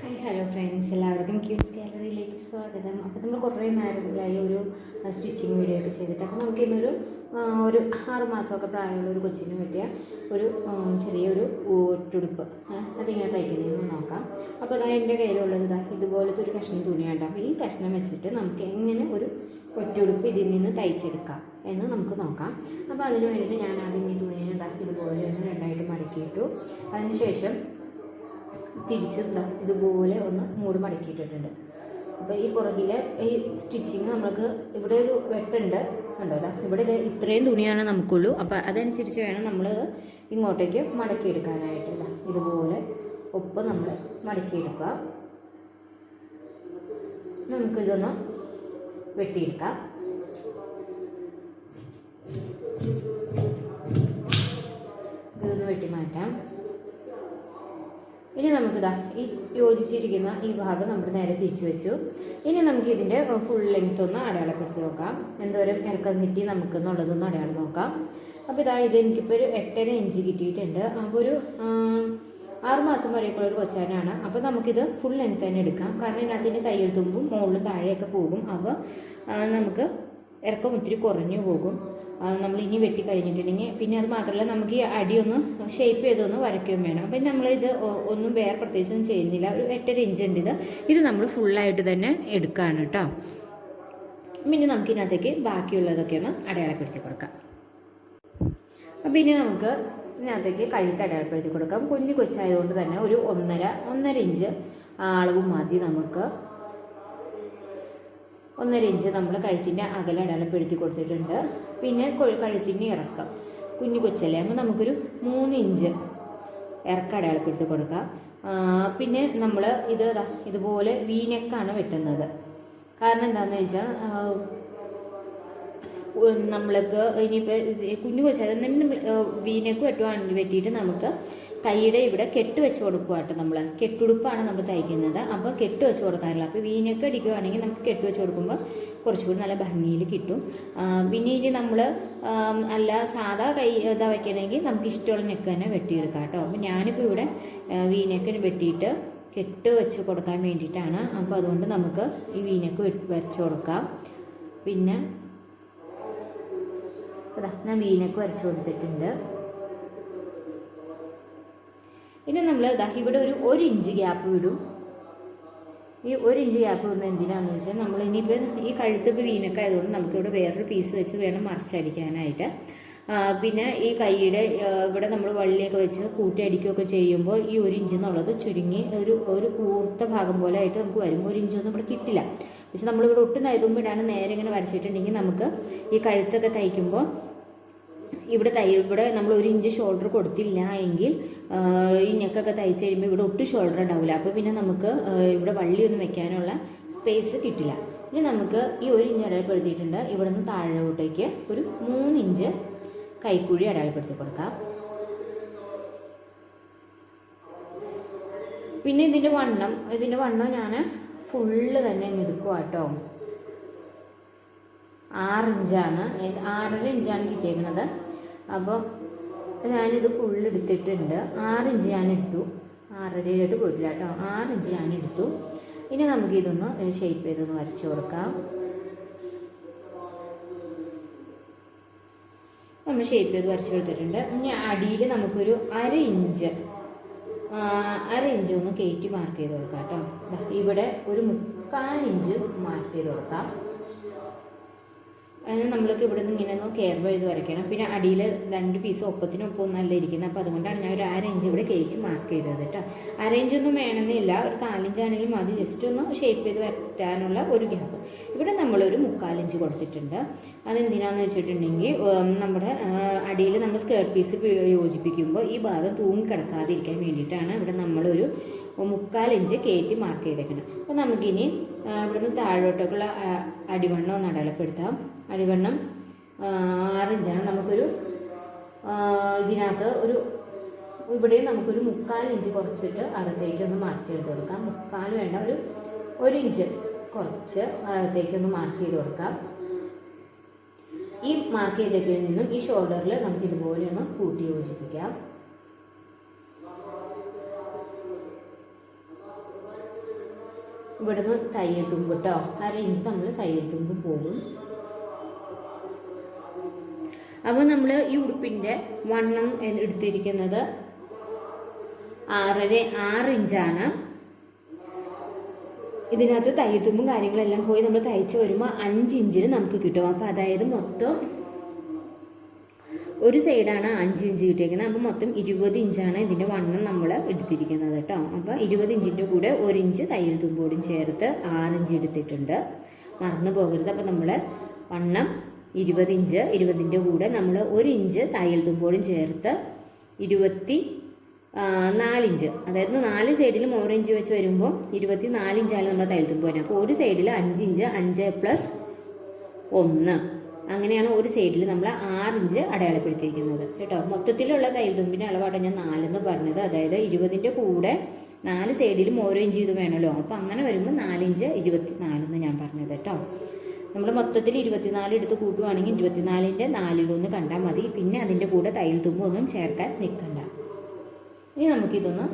Hi hello friends എല്ലാവർക്കും quiz ഗാലറിയിലേക്ക് സ്വാഗതം. അപ്പോൾ നമ്മൾ കുറേ നേരങ്ങളായി ഒരു സ്റ്റിച്ചിങ് വീഡിയോ ഒക്കെ ചെയ്തിട്ട്. അപ്പോൾ നമുക്ക് ഇന്നൊരു ഒരു ആറ് മാസമൊക്കെ പ്രായമുള്ള ഒരു കൊച്ചിന് പറ്റിയ ഒരു ചെറിയൊരു ഒട്ടുടുപ്പ് അതിങ്ങനെ തയ്ക്കുന്നതെന്ന് നോക്കാം. അപ്പോൾ അതാ എന്റെ കയ്യിലുള്ളത് ഇതാ. ഇതുപോലത്തെ ഒരു കഷ്ണം തുണിയാണ് അപ്പോൾ ഈ കഷ്ണം വെച്ചിട്ട് നമുക്ക് എങ്ങനെ ഒരു ഒറ്റുടുപ്പ് ഇതിൽ നിന്ന് തയ്ച്ചെടുക്കാം എന്ന് നമുക്ക് നോക്കാം. അപ്പോൾ അതിന് വേണ്ടിയിട്ട് ഞാൻ ആദ്യം ഈ ഇതാ ഇതുപോലെ ഒന്ന് രണ്ടായിട്ട് മടക്കിയിട്ടു. അതിനുശേഷം തിരിച്ച് ഇതുപോലെ ഒന്ന് മൂട് മടക്കിയിട്ടിട്ടുണ്ട്. അപ്പോൾ ഈ പുറകിലെ ഈ സ്റ്റിച്ചിങ് നമുക്ക് ഇവിടെ ഒരു വെട്ടുണ്ട്. കണ്ടോ ദാ ഇവിടെ ഇത് ഇത്രയും തുണിയാണ് നമുക്കുള്ളൂ. അപ്പോൾ അതനുസരിച്ച് വേണം നമ്മൾ ഇങ്ങോട്ടേക്ക് മടക്കിയെടുക്കാനായിട്ടില്ല ഇതുപോലെ ഒപ്പ് നമ്മൾ മടക്കിയെടുക്കുക നമുക്കിതൊന്ന് വെട്ടിയെടുക്കാം. ഇതൊന്ന് വെട്ടി മാറ്റാം ഇനി നമുക്ക് നമുക്കിതാ ഈ യോജിച്ചിരിക്കുന്ന ഈ ഭാഗം നമ്മൾ നേരെ തിരിച്ചു വെച്ചു. ഇനി നമുക്ക് ഇതിന്റെ ഫുൾ ലെങ്ത് ഒന്ന് അടയാളപ്പെടുത്തി നോക്കാം. എന്തോരം ഇറക്കം കിട്ടി നമുക്ക് എന്നുള്ളതൊന്ന് അടയാളം നോക്കാം. അപ്പോൾ ഇതാ ഇത് എനിക്കിപ്പോൾ ഒരു എട്ടര ഇഞ്ച് കിട്ടിയിട്ടുണ്ട്. അപ്പോൾ ഒരു ആറ് മാസം വരെയൊക്കെയുള്ള ഒരു കൊച്ചാനാണ് അപ്പോൾ നമുക്കിത് ഫുൾ ലെങ്ത് തന്നെ എടുക്കാം. കാരണം ഇതിനകത്തിന്റെ തയ്യൽ തുമ്പും മുകളിലും താഴെയൊക്കെ പോകും. അപ്പോൾ നമുക്ക് ഇറക്കം ഒത്തിരി കുറഞ്ഞു പോകും. നമ്മൾ ഇനി വെട്ടി കഴിഞ്ഞിട്ടുണ്ടെങ്കിൽ പിന്നെ അത് മാത്രമല്ല നമുക്ക് ഈ അടിയൊന്ന് ഷേപ്പ് ചെയ്തൊന്ന് വരയ്ക്കുകയും വേണം. അപ്പം നമ്മൾ ഇത് ഒന്നും വേറെ പ്രത്യേകിച്ചൊന്നും ചെയ്യുന്നില്ല. ഒരു എട്ടര ഇഞ്ച് ഉണ്ട് ഇത്. ഇത് നമ്മൾ ഫുള്ളായിട്ട് തന്നെ എടുക്കുകയാണ് കേട്ടോ. പിന്നെ നമുക്ക് ഇതിനകത്തേക്ക് ബാക്കിയുള്ളതൊക്കെ ഒന്ന് അടയാളപ്പെടുത്തി കൊടുക്കാം. അപ്പം ഇനി നമുക്ക് ഇതിനകത്തേക്ക് കഴുത്ത് അടയാളപ്പെടുത്തി കൊടുക്കാം. കുഞ്ഞു കൊച്ചായതുകൊണ്ട് തന്നെ ഒരു ഒന്നര ഒന്നര ഇഞ്ച് അളവ് മതി നമുക്ക്. ഒന്നര ഇഞ്ച് നമ്മൾ കഴുത്തിന്റെ അകലെ അടയാളപ്പെടുത്തി കൊടുത്തിട്ടുണ്ട്. പിന്നെ കഴുത്തിന്റെ ഇറക്കം. കുഞ്ഞു കൊച്ചല്ലേ? അപ്പോൾ നമുക്കൊരു മൂന്ന് ഇഞ്ച് ഇറക്കം അടയാളപ്പെടുത്തി കൊടുക്കാം. പിന്നെ നമ്മൾ ഇത് ഇതുപോലെ വീനെക്കാണ് വെട്ടുന്നത്. കാരണം എന്താണെന്ന് വെച്ചാൽ നമ്മൾക്ക് ഇനിയിപ്പോൾ കുഞ്ഞു കൊച്ചാൽ വീനക്ക് വെട്ടുവാണെങ്കിൽ വെട്ടിയിട്ട് നമുക്ക് കൈയുടെ ഇവിടെ കെട്ട് വെച്ച് കൊടുക്കുക കേട്ടോ നമ്മൾ കെട്ടുടുപ്പാണ് നമ്മൾ തയ്ക്കുന്നത്. അപ്പോൾ കെട്ട് വെച്ച് കൊടുക്കാറില്ല. അപ്പോൾ വീനക്ക് അടിക്കുകയാണെങ്കിൽ നമുക്ക് കെട്ട് വെച്ച് കൊടുക്കുമ്പോൾ കുറച്ചുകൂടി നല്ല ഭംഗിയിൽ കിട്ടും. പിന്നെ ഇനി നമ്മൾ അല്ല സാധാ കൈ ഇതാ വയ്ക്കണമെങ്കിൽ നമുക്ക് ഇഷ്ടമുള്ള നെക്ക് തന്നെ വെട്ടിയെടുക്കാം കേട്ടോ. അപ്പോൾ ഞാനിപ്പോൾ ഇവിടെ വീനക്കിന് വെട്ടിയിട്ട് കെട്ട് വെച്ച് കൊടുക്കാൻ വേണ്ടിയിട്ടാണ്. അപ്പോൾ അതുകൊണ്ട് നമുക്ക് ഈ വീനക്ക് വരച്ച് കൊടുക്കാം. പിന്നെ അതാ ഞാൻ വീനക്ക് വരച്ചു കൊടുത്തിട്ടുണ്ട്. ഇനി നമ്മൾ ഇതാ ഇവിടെ ഒരു ഒരു ഇഞ്ച് ഗ്യാപ്പ് വിടും. ഈ ഒരു ഇഞ്ച് ഗ്യാപ്പ് വിടുന്നത് എന്തിനാന്ന് വെച്ചാൽ നമ്മൾ ഇനിയിപ്പോൾ ഈ കഴുത്തൊക്കെ വീനൊക്കെ ആയതുകൊണ്ട് നമുക്കിവിടെ വേറൊരു പീസ് വെച്ച് വേണം മറിച്ചടിക്കാനായിട്ട്. പിന്നെ ഈ കൈയുടെ ഇവിടെ നമ്മൾ വള്ളിയൊക്കെ വെച്ച് കൂട്ടി അടിക്കുകയൊക്കെ ചെയ്യുമ്പോൾ ഈ ഒരു ഇഞ്ച് എന്നുള്ളത് ചുരുങ്ങി ഒരു ഒരു കൂർത്ത ഭാഗം പോലെ ആയിട്ട് നമുക്ക് വരും ഒരു ഇഞ്ചൊന്നും ഇവിടെ കിട്ടില്ല. പക്ഷെ നമ്മളിവിടെ ഒട്ടും നൈതുമ്പോൾ നേരെ ഇങ്ങനെ വരച്ചിട്ടുണ്ടെങ്കിൽ നമുക്ക് ഈ കഴുത്തൊക്കെ തയ്ക്കുമ്പോൾ ഇവിടെ തൈ ഇവിടെ നമ്മൾ ഒരു ഇഞ്ച് ഷോൾഡർ കൊടുത്തില്ല എങ്കിൽ ഈ നെക്കൊക്കെ തയ്ച്ച് കഴിയുമ്പോൾ ഇവിടെ ഒട്ടും ഷോൾഡർ ഉണ്ടാവില്ല അപ്പോൾ പിന്നെ നമുക്ക് ഇവിടെ വള്ളിയൊന്നും വെക്കാനുള്ള സ്പേസ് കിട്ടില്ല. ഇനി നമുക്ക് ഈ ഒരു ഇഞ്ച് അടയാളപ്പെടുത്തിയിട്ടുണ്ട്. ഇവിടെ നിന്ന് താഴോട്ടേക്ക് ഒരു മൂന്ന് ഇഞ്ച് കൈക്കുഴി അടയാളപ്പെടുത്തി കൊടുക്കാം. പിന്നെ ഇതിന്റെ വണ്ണം ഇതിന്റെ വണ്ണം ഞാൻ ഫുള്ള് തന്നെ അങ്ങ് എടുക്കുക കേട്ടോ ആറ് ഇഞ്ചാണ് ഏത് ആറര ഇഞ്ചാണ് കിട്ടിയേക്കുന്നത്. അപ്പോൾ ഞാനിത് ഫുൾ എടുത്തിട്ടുണ്ട്. ആറ് ഇഞ്ച് ഞാൻ എടുത്തു ആറരയിലോട്ട് പോയിട്ടില്ല കേട്ടോ. ആറ് ഇഞ്ച് ഞാൻ എടുത്തു ഇനി നമുക്ക് ഇതൊന്ന് ഷേപ്പ് ചെയ്തൊന്ന് വരച്ചു കൊടുക്കാം. നമ്മൾ ഷേപ്പ് ചെയ്ത് വരച്ച് കൊടുത്തിട്ടുണ്ട്. ഇനി അടിയിൽ നമുക്കൊരു അര ഇഞ്ച് അര ഇഞ്ച് ഒന്ന് കയറ്റി മാർക്ക് ചെയ്ത് കൊടുക്കാം കേട്ടോ. ഇവിടെ ഒരു മുക്കാൽ ഇഞ്ച് മാർക്ക് ചെയ്ത് കൊടുക്കാം. അതിന് നമ്മൾക്ക് ഇവിടെ നിന്ന് ഇങ്ങനെ ഒന്ന് കെയർ ചെയ്ത് വരയ്ക്കണം. പിന്നെ അടിയിൽ രണ്ട് പീസ് ഒപ്പത്തിനൊപ്പം നല്ല ഇരിക്കുന്നത്. അപ്പോൾ അതുകൊണ്ടാണ് ഞാൻ ഒരു ഇഞ്ച് ഇവിടെ കയറ്റി മാർക്ക് ചെയ്തത് കേട്ടോ. ഇഞ്ചൊന്നും വേണമെന്നില്ല. ഒരു കാലിഞ്ചാണെങ്കിലും മതി. ജസ്റ്റ് ഒന്ന് ഷേപ്പ് ചെയ്ത് വരയ്ക്കാനുള്ള ഒരു ഗ്യാപ്പ് ഇവിടെ നമ്മളൊരു മുക്കാലിഞ്ച് കൊടുത്തിട്ടുണ്ട്. അതെന്തിനാന്ന് വെച്ചിട്ടുണ്ടെങ്കിൽ നമ്മുടെ അടിയിൽ നമ്മൾ സ്കേർട്ട് പീസ് യോജിപ്പിക്കുമ്പോൾ ഈ ഭാഗം തൂങ്ങിക്കിടക്കാതിരിക്കാൻ വേണ്ടിയിട്ടാണ് ഇവിടെ നമ്മളൊരു മുക്കാലിഞ്ച് കയറ്റി മാർക്ക് ചെയ്തേക്കണം. അപ്പോൾ നമുക്കിനി ഇവിടുന്ന് താഴോട്ടേക്കുള്ള ആ, അടിവണ്ണം ഒന്ന് അടയാളപ്പെടുത്താം അടിവണ്ണം ആ, ആറിഞ്ചാണ്. നമുക്കൊരു ഇതിനകത്ത് ഒരു ഇവിടെ നമുക്കൊരു മുക്കാൽ ഇഞ്ച് കുറച്ചിട്ട് അകത്തേക്ക് ഒന്ന് മാർക്ക് ചെയ്ത് കൊടുക്കാം. മുക്കാൽ വേണ്ട ഒരു ഒരു ഇഞ്ച് കുറച്ച് അകത്തേക്ക് ഒന്ന് മാർക്ക് ചെയ്ത് കൊടുക്കാം. ഈ മാർക്ക് ചെയ്തേക്കിൽ നിന്നും ഈ ഷോൾഡറിൽ നമുക്ക് ഇതുപോലെ ഒന്ന് കൂട്ടി യോജിപ്പിക്കാം. ഇവിടുന്ന് തയ്യൽ തുമ്പ് കേട്ടോ അര ഇഞ്ച് നമ്മൾ തയ്യൽ തുമ്പ് പോകും. അപ്പോൾ നമ്മൾ ഈ ഉടുപ്പിന്റെ വണ്ണം എടുത്തിരിക്കുന്നത് ആറര ആറ് ഇഞ്ചാണ്. ഇതിനകത്ത് തയ്യത്തുമ്പും കാര്യങ്ങളെല്ലാം പോയി നമ്മൾ തയ്ച്ച് വരുമ്പോൾ അഞ്ച് ഇഞ്ചിന് നമുക്ക് കിട്ടും. അപ്പോൾ അതായത് മൊത്തം ഒരു സൈഡാണ് അഞ്ച് ഇഞ്ച് കിട്ടിയിരിക്കുന്നത് അപ്പോൾ മൊത്തം ഇരുപത് ഇഞ്ചാണ് ഇതിന്റെ വണ്ണം നമ്മൾ എടുത്തിരിക്കുന്നത് കേട്ടോ. അപ്പോൾ ഇരുപത് ഇഞ്ചിന്റെ കൂടെ ഒരു ഇഞ്ച് തയ്യൽ തുമ്പോടും ചേർത്ത് ആറ് ഇഞ്ച് എടുത്തിട്ടുണ്ട്. മറന്നു പോകരുത്. അപ്പോൾ നമ്മൾ വണ്ണം ഇരുപത് ഇഞ്ച് ഇരുപതിന്റെ കൂടെ നമ്മൾ ഒരു ഇഞ്ച് തയ്യൽ തുമ്പോടും ചേർത്ത് ഇരുപത്തി നാലിഞ്ച് അതായത് നാല് സൈഡിലും ഓരോ ഇഞ്ച് വെച്ച് വരുമ്പോൾ ഇരുപത്തി നാലിഞ്ചാണ് നമ്മൾ തയ്യൽ തുമ്പ് വരുന്നത്. അപ്പോൾ ഒരു സൈഡിൽ അഞ്ച് ഇഞ്ച് അഞ്ച് പ്ലസ് ഒന്ന്. അങ്ങനെയാണ് ഒരു സൈഡിൽ നമ്മൾ ആറിഞ്ച് അടയാളപ്പെടുത്തിയിരിക്കുന്നത്. കേട്ടോ? മൊത്തത്തിലുള്ള തയ്യൽ തുമ്പിന്റെ അളവാണ് ഞാൻ നാലെന്ന് പറഞ്ഞത്. അതായത് ഇരുപതിന്റെ കൂടെ നാല് സൈഡിലും ഓരോ ഇഞ്ച് ഇത് വേണമല്ലോ. അപ്പോൾ അങ്ങനെ വരുമ്പോൾ നാലിഞ്ച് ഇരുപത്തി നാലെന്ന് ഞാൻ പറഞ്ഞത് കേട്ടോ. നമ്മൾ മൊത്തത്തിൽ ഇരുപത്തിനാല് എടുത്ത് കൂട്ടുവാണെങ്കിൽ ഇരുപത്തിനാലിന്റെ നാലിലൊന്ന് കണ്ടാൽ മതി. പിന്നെ അതിന്റെ കൂടെ തയ്യൽ തുമ്പൊന്നും ചേർക്കാൻ നിൽക്കണ്ട. ഇനി നമുക്കിതൊന്ന്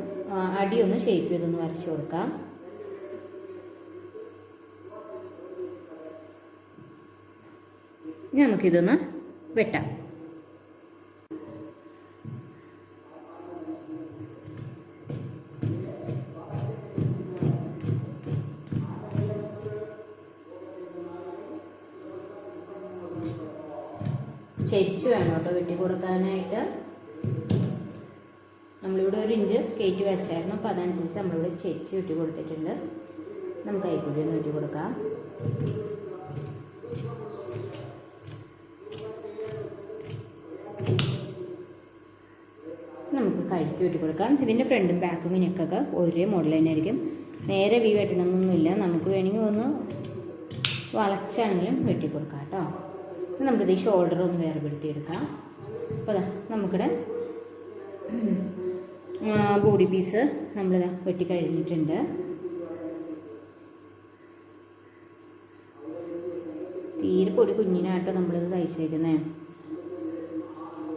അടിയൊന്ന് ഷേപ്പ് ചെയ്തൊന്ന് വരച്ചു കൊടുക്കാം. ഇനി നമുക്കിതൊന്ന് വെട്ടാം. ചെരിച്ച് വേണം കേട്ടോ വെട്ടി കൊടുക്കാനായിട്ട്. നമ്മളിവിടെ ഒരു ഇഞ്ച് കയറ്റി വരച്ചായിരുന്നു. അപ്പോൾ അതനുസരിച്ച് നമ്മളിവിടെ ചെരിച്ച് വെട്ടി കൊടുത്തിട്ടുണ്ട്. നമുക്ക് കൈക്കൂടി ഒന്ന് വെട്ടി കൊടുക്കാം. നമുക്ക് കഴുത്തി വെട്ടി കൊടുക്കാം. ഇതിന്റെ ഫ്രണ്ടും ബാക്കും നെക്കൊക്കെ ഒരേ മോഡൽ തന്നെ ആയിരിക്കും നേരെ വി വെട്ടണമെന്നൊന്നുമില്ല നമുക്ക് വേണമെങ്കിൽ ഒന്ന് വളച്ചാണെങ്കിലും വെട്ടി കൊടുക്കാം കേട്ടോ. ഇനി നമുക്കിത് ഈ ഷോൾഡർ ഒന്ന് വേർപെടുത്തിയെടുക്കാം. അപ്പോൾ നമുക്കിടെ ബോഡി പീസ് നമ്മൾ വെട്ടി കഴിഞ്ഞിട്ടുണ്ട് തീരെ പൊടി കുഞ്ഞിനാട്ടോ നമ്മളിത് തയ്ച്ചേക്കുന്നത്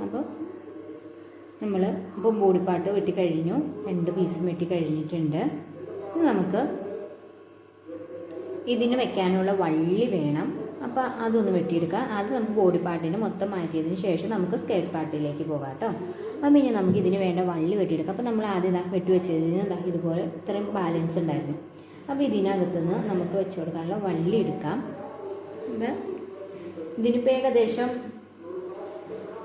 അപ്പോൾ നമ്മൾ ഇപ്പോൾ ബോഡി പാർട്ട് വെട്ടി കഴിഞ്ഞു രണ്ട് പീസും വെട്ടി കഴിഞ്ഞിട്ടുണ്ട് നമുക്ക് ഇതിന് വെക്കാനുള്ള വള്ളി വേണം. അപ്പോൾ അതൊന്ന് വെട്ടിയെടുക്കുക അത് നമുക്ക് ബോഡി പാർട്ടിനെ മൊത്തം മാറ്റിയതിന് ശേഷം നമുക്ക് സ്കേർട്ട് പാർട്ടിലേക്ക് പോകാം കേട്ടോ. അപ്പം ഇനി നമുക്ക് ഇതിന് വേണ്ട വള്ളി വെട്ടിയെടുക്കാം. അപ്പോൾ നമ്മൾ ആദ്യം ഇതാ വെട്ടി വെച്ചതിന് ഇതാ ഇതുപോലെ ഇത്രയും ബാലൻസ് ഉണ്ടായിരുന്നു. അപ്പോൾ ഇതിനകത്തുനിന്ന് നമുക്ക് വെച്ച് കൊടുക്കാനുള്ള വള്ളി എടുക്കാം. ഇതിനിപ്പോൾ ഏകദേശം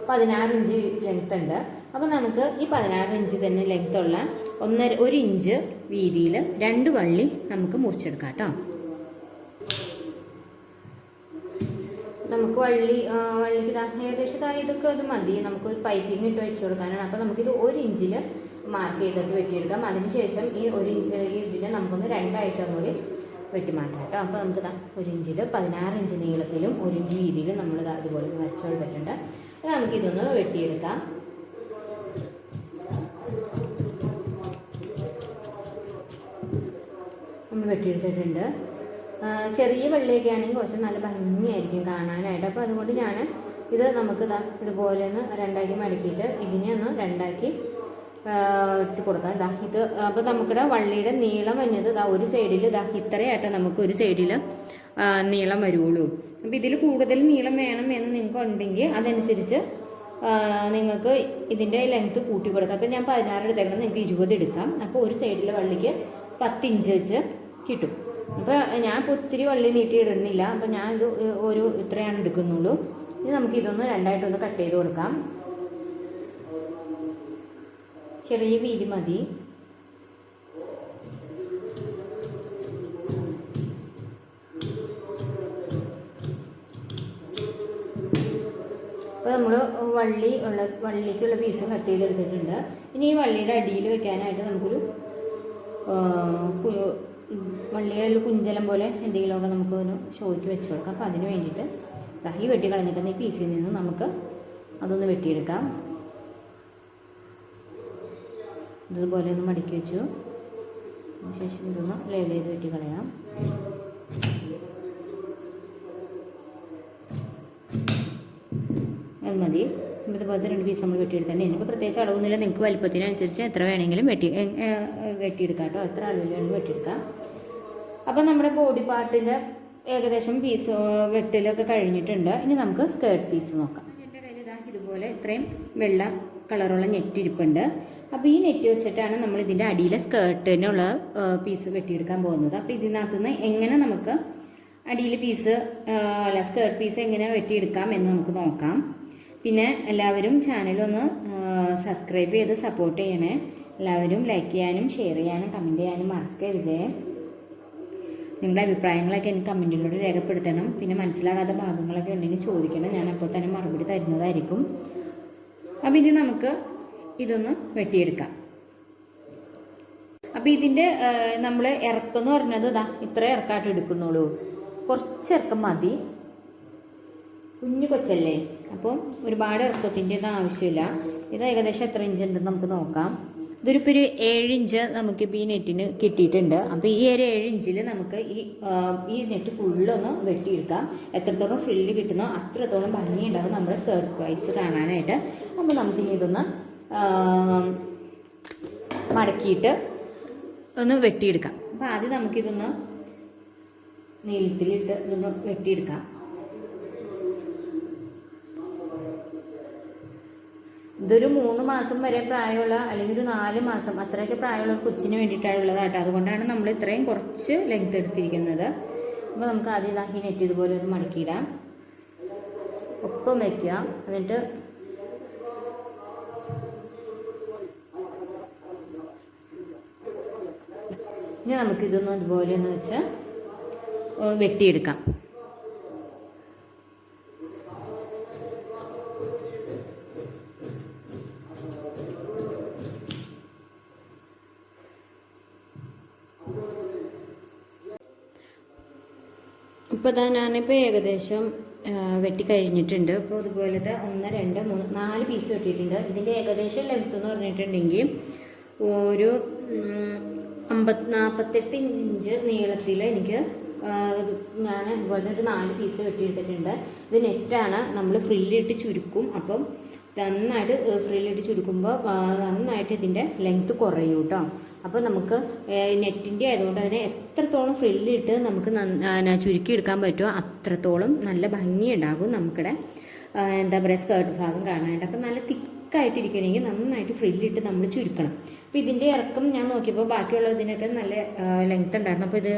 പതിനാറ് ഇഞ്ച് ലെങ്ത് ഉണ്ട്. അപ്പോൾ നമുക്ക് ഈ പതിനാറ് ഇഞ്ച് തന്നെ ലെങ്ത്തുള്ള ഒന്നര ഒരു ഇഞ്ച് വീതിയിൽ രണ്ട് വള്ളി നമുക്ക് മുറിച്ചെടുക്കാം കേട്ടോ. നമുക്ക് വള്ളി വള്ളിക്ക് ഏകദേശം ഇതൊക്കെ അത് മതി. നമുക്ക് ഒരു പൈപ്പിംഗ് ഇട്ട് വെച്ച് കൊടുക്കാനാണ്. അപ്പോൾ നമുക്കിത് ഒരു ഇഞ്ചിൽ മാർക്ക് ചെയ്തിട്ട് വെട്ടിയെടുക്കാം. അതിനുശേഷം ഈ ഒരു ഇതിനെ നമുക്കൊന്ന് രണ്ടായിട്ട് ഒന്നുകൂടി വെട്ടി മാറ്റാം കേട്ടോ. അപ്പോൾ നമുക്ക് ഒരു ഇഞ്ചിൽ പതിനാറ് ഇഞ്ച് നീളത്തിലും ഒരു ഇഞ്ച് വീതിയിലും നമ്മൾ അതുപോലെ ഇതുപോലെ വെട്ടുണ്ട് വരച്ചു കൊടുത്തിട്ടുണ്ട് അപ്പോൾ നമുക്കിതൊന്ന് വെട്ടിയെടുക്കാം. നമ്മൾ വെട്ടിയെടുത്തിട്ടുണ്ട്. ചെറിയ വെള്ളിയൊക്കെ ആണെങ്കിൽ കുറച്ച് നല്ല ഭംഗിയായിരിക്കും കാണാനായിട്ട്. അപ്പോൾ അതുകൊണ്ട് ഞാൻ ഇത് നമുക്ക് ഇതാ ഇതുപോലെ ഒന്ന് രണ്ടാക്കി മടക്കിയിട്ട് ഇതിനെ ഒന്ന് രണ്ടാക്കി ഇട്ട് കൊടുക്കാം. ഇതാ ഇത് അപ്പോൾ നമുക്കിടെ വള്ളിയുടെ നീളം വന്നത് ഇതാ ഒരു സൈഡിൽ ഇതാ ഇത്രയായിട്ട് നമുക്ക് ഒരു സൈഡിൽ നീളം വരുള്ളൂ അപ്പോൾ ഇതിൽ കൂടുതൽ നീളം വേണം എന്ന് നിങ്ങൾക്ക് ഉണ്ടെങ്കിൽ അതനുസരിച്ച് നിങ്ങൾക്ക് ഇതിന്റെ ലെങ്ത്ത് കൂട്ടി കൊടുക്കാം. അപ്പോൾ ഞാൻ പതിനാറ് എടുത്തേക്കണം നിങ്ങൾക്ക് ഇരുപത് എടുക്കാം. അപ്പോൾ ഒരു സൈഡിലെ വള്ളിക്ക് പത്ത് ഇഞ്ച് വെച്ച് കിട്ടും. അപ്പോൾ ഞാൻ ഇപ്പോൾ ഒത്തിരി വള്ളി നീട്ടി ഇടുന്നില്ല. അപ്പോൾ ഞാൻ ഇത് ഒരു ഇത്രയാണ് എടുക്കുന്നുള്ളൂ. ഇനി നമുക്ക് ഇതൊന്ന് രണ്ടായിട്ടൊന്ന് കട്ട് ചെയ്ത് കൊടുക്കാം. ചെറിയ വീതി മതി. അപ്പോൾ നമ്മൾ വള്ളി ഉള്ള വള്ളിക്കുള്ള പീസ് കട്ട് ചെയ്തെടുത്തിട്ടുണ്ട്. ഇനി ഈ വള്ളിയുടെ അടിയിൽ വെക്കാനായിട്ട് നമുക്കൊരു ആ, ഒരു കുഞ്ചലം പോലെ എന്തെങ്കിലുമൊക്കെ നമുക്ക് ഒന്ന് ഷോയ്ക്ക് വെച്ച് കൊടുക്കാം. അപ്പോൾ അതിന് വേണ്ടിയിട്ട് ഈ വെട്ടി കളഞ്ഞിരിക്കുന്ന ഈ പീസിൽ നിന്ന് നമുക്ക് അതൊന്ന് വെട്ടിയെടുക്കാം. ഇതുപോലെ ഒന്ന് മടക്കി വെച്ചു. അതിനുശേഷം ഇതൊന്ന് ലേബിൾ ചെയ്ത് വെട്ടി കളയാം. മതി. ഇതുപോലത്തെ രണ്ട് പീസ് നമ്മൾ വെട്ടിയെടുത്തന്നെ എനിക്ക് പ്രത്യേകിച്ച് അളവൊന്നുമില്ല. നിങ്ങൾക്ക് വലിപ്പത്തിനനുസരിച്ച് എത്ര വേണമെങ്കിലും വെട്ടി വെട്ടിയെടുക്കാം കേട്ടോ. എത്ര അളവിൽ വേണമെങ്കിലും വെട്ടിയെടുക്കാം. അപ്പോൾ നമ്മുടെ ബോഡി പാർട്ടിന്റെ ഏകദേശം പീസ് വെട്ടിലൊക്കെ കഴിഞ്ഞിട്ടുണ്ട്. ഇനി നമുക്ക് സ്കേർട്ട് പീസ് നോക്കാം. എന്റെ കയ്യിൽ ഇതാ ഇതുപോലെ ഇത്രയും വെള്ള കളറുള്ള നെറ്റ് ഇരിപ്പുണ്ട്. അപ്പോൾ ഈ നെറ്റ് വെച്ചിട്ടാണ് നമ്മൾ ഇതിന്റെ അടിയിലെ സ്കേർട്ടിനുള്ള പീസ് വെട്ടിയെടുക്കാൻ പോകുന്നത്. അപ്പോൾ ഇതിനകത്ത് നിന്ന് എങ്ങനെ നമുക്ക് അടിയിൽ പീസ് അല്ല സ്കേർട്ട് പീസ് എങ്ങനെ വെട്ടിയെടുക്കാം എന്ന് നമുക്ക് നോക്കാം. പിന്നെ എല്ലാവരും ചാനലൊന്ന് സബ്സ്ക്രൈബ് ചെയ്ത് സപ്പോർട്ട് ചെയ്യണേ. എല്ലാവരും ലൈക്ക് ചെയ്യാനും ഷെയർ ചെയ്യാനും കമന്റ് ചെയ്യാനും മറക്കരുതേ. നിങ്ങളുടെ അഭിപ്രായങ്ങളൊക്കെ എനിക്ക് കമന്റിലൂടെ രേഖപ്പെടുത്തണം. പിന്നെ മനസ്സിലാകാത്ത ഭാഗങ്ങളൊക്കെ ഉണ്ടെങ്കിൽ ചോദിക്കണം. ഞാൻ അപ്പോൾ തന്നെ മറുപടി തരുന്നതായിരിക്കും. അപ്പം ഇനി നമുക്ക് ഇതൊന്ന് വെട്ടിയെടുക്കാം. അപ്പോൾ ഇതിന്റെ നമ്മൾ ഇറക്കം എന്ന് പറഞ്ഞത് ഇതാ ഇത്ര ഇറക്കായിട്ട് എടുക്കുന്നുള്ളൂ. കുറച്ച് ഇറക്കം മതി. കുഞ്ഞു കൊച്ചല്ലേ? അപ്പം ഒരുപാട് ഇറക്കത്തിന്റെ ഒന്നും ആവശ്യമില്ല. ഇത് ഏകദേശം എത്ര ഇഞ്ച് ഉണ്ടെന്ന് നമുക്ക് നോക്കാം. ഇതൊരു ഇപ്പോൾ ഒരു ഏഴിഞ്ച് നമുക്ക് ഇപ്പോൾ ഈ നെറ്റിന് കിട്ടിയിട്ടുണ്ട്. അപ്പോൾ ഈ ഒരു ഏഴിഞ്ചിൽ നമുക്ക് ഈ ഈ നെറ്റ് ഫുള്ളൊന്ന് വെട്ടിയെടുക്കാം. എത്രത്തോളം ഫ്രില്ല് കിട്ടുന്നോ അത്രത്തോളം ഭംഗിയുണ്ടാകും നമ്മുടെ വൈസ് കാണാനായിട്ട്. അപ്പോൾ നമുക്കിനി ഇതൊന്ന് മടക്കിയിട്ട് ഒന്ന് വെട്ടിയെടുക്കാം. അപ്പോൾ ആദ്യം നമുക്കിതൊന്ന് നീളത്തിലിട്ട് ഇതൊന്ന് വെട്ടിയെടുക്കാം. ഇതൊരു മൂന്ന് മാസം വരെ പ്രായമുള്ള അല്ലെങ്കിൽ ഒരു നാല് മാസം അത്രയൊക്കെ പ്രായമുള്ള ഒരു കൊച്ചിന് വേണ്ടിയിട്ടുള്ളത് കേട്ടോ. അതുകൊണ്ടാണ് നമ്മൾ ഇത്രയും കുറച്ച് ലെങ്ത് എടുത്തിരിക്കുന്നത്. അപ്പോൾ നമുക്ക് ആദ്യം ഇതാക്കി നെറ്റ് ഇതുപോലെ ഒന്ന് മടക്കിയിടാം. ഒപ്പം വയ്ക്കുക എന്നിട്ട് ഇനി നമുക്കിതൊന്ന് ഇതുപോലെ ഒന്ന് വെച്ച് വെട്ടിയെടുക്കാം. ഇപ്പോൾ ഇതാ ഞാനിപ്പോൾ ഏകദേശം വെട്ടിക്കഴിഞ്ഞിട്ടുണ്ട്. കഴിഞ്ഞിട്ടുണ്ട് അപ്പോൾ അതുപോലത്തെ ഒന്ന് രണ്ട് മൂന്ന് നാല് പീസ് വെട്ടിയിട്ടുണ്ട്. ഇതിന്റെ ഏകദേശം ലെങ്ത്ത് എന്ന് പറഞ്ഞിട്ടുണ്ടെങ്കിൽ ഒരു അമ്പത് നാൽപ്പത്തെട്ട് ഇഞ്ച് നീളത്തിൽ എനിക്ക് ഞാൻ ഇതുപോലത്തെ ഒരു നാല് പീസ് വെട്ടിയെടുത്തിട്ടുണ്ട്. ഇത് നെറ്റാണ് നമ്മൾ ഫ്രില്ലിട്ട് ചുരുക്കും. അപ്പം നന്നായിട്ട് ഫ്രില്ലിട്ട് ചുരുക്കുമ്പോൾ നന്നായിട്ട് ഇതിന്റെ ലെങ്ത്ത് കുറയും കേട്ടോ. അപ്പോൾ നമുക്ക് നെറ്റിന്റെ ആയതുകൊണ്ട് അതിനെ എത്രത്തോളം ഫ്രില്ലിട്ട് നമുക്ക് ചുരുക്കിയെടുക്കാൻ പറ്റുമോ അത്രത്തോളം നല്ല ഭംഗിയുണ്ടാകും നമുക്കിടെ എന്താ പറയുക സ്കേർട്ട് ഭാഗം കാണാനായിട്ട്. അപ്പോൾ നല്ല തിക്കായിട്ടിരിക്കണമെങ്കിൽ നന്നായിട്ട് ഫ്രില്ലിട്ട് നമ്മൾ ചുരുക്കണം. അപ്പോൾ ഇതിന്റെ ഇറക്കം ഞാൻ നോക്കിയപ്പോൾ ബാക്കിയുള്ള ഇതിനൊക്കെ നല്ല ലെങ്ത് ഉണ്ടായിരുന്നു. അപ്പോൾ ഇത്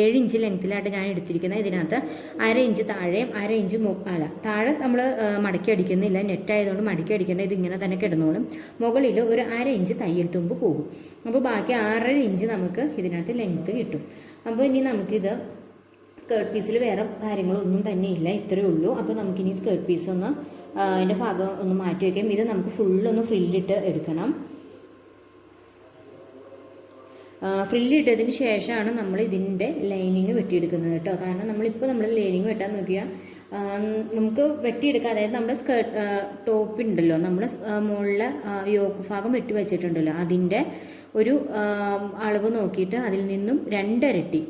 ഏഴ് ഇഞ്ച് ലെങ്ത്തിലായിട്ട് ഞാൻ എടുത്തിരിക്കുന്നത് ഇതിനകത്ത് അര ഇഞ്ച് താഴെയും അര ഇഞ്ച് മു അല്ല താഴെ നമ്മൾ മടക്കി അടിക്കുന്നില്ല. നെറ്റ് ആയതുകൊണ്ട് മടക്കി അടിക്കേണ്ട ഇത് ഇങ്ങനെ തന്നെ കിടന്നോളും. മുകളിൽ ഒരു അര ഇഞ്ച് തയ്യൽ തുമ്പ് പോകും. അപ്പോൾ ബാക്കി ആറര ഇഞ്ച് നമുക്ക് ഇതിനകത്ത് ലെങ്ത്ത് കിട്ടും. അപ്പോൾ ഇനി നമുക്കിത് സ്കേർട്ട് പീസിൽ വേറെ കാര്യങ്ങളൊന്നും തന്നെ ഇല്ല. ഇത്രയേ ഉള്ളൂ. അപ്പോൾ നമുക്കിനി സ്കേർട്ട് പീസ് ഒന്ന് അതിന്റെ ഭാഗം ഒന്ന് മാറ്റി വയ്ക്കാം ഇത് നമുക്ക് ഫുള്ളൊന്ന് ഫ്രില്ലിട്ട് എടുക്കണം. ഫ്രില്ലിട്ടതിന് ശേഷമാണ് നമ്മൾ ഇതിന്റെ ലൈനിങ് വെട്ടിയെടുക്കുന്നത് കേട്ടോ. കാരണം നമ്മളിപ്പോൾ നമ്മൾ ലൈനിങ് വെട്ടാൻ നോക്കിയാൽ നമുക്ക് വെട്ടിയെടുക്കുക അതായത് നമ്മുടെ സ്കേർട്ട് ടോപ്പ് ഉണ്ടല്ലോ. നമ്മൾ മുകളിലെ യോക്ക് ഭാഗം വെട്ടി വെച്ചിട്ടുണ്ടല്ലോ. അതിന്റെ ഒരു അളവ് നോക്കിയിട്ട് അതിൽ നിന്നും രണ്ടരട്ടി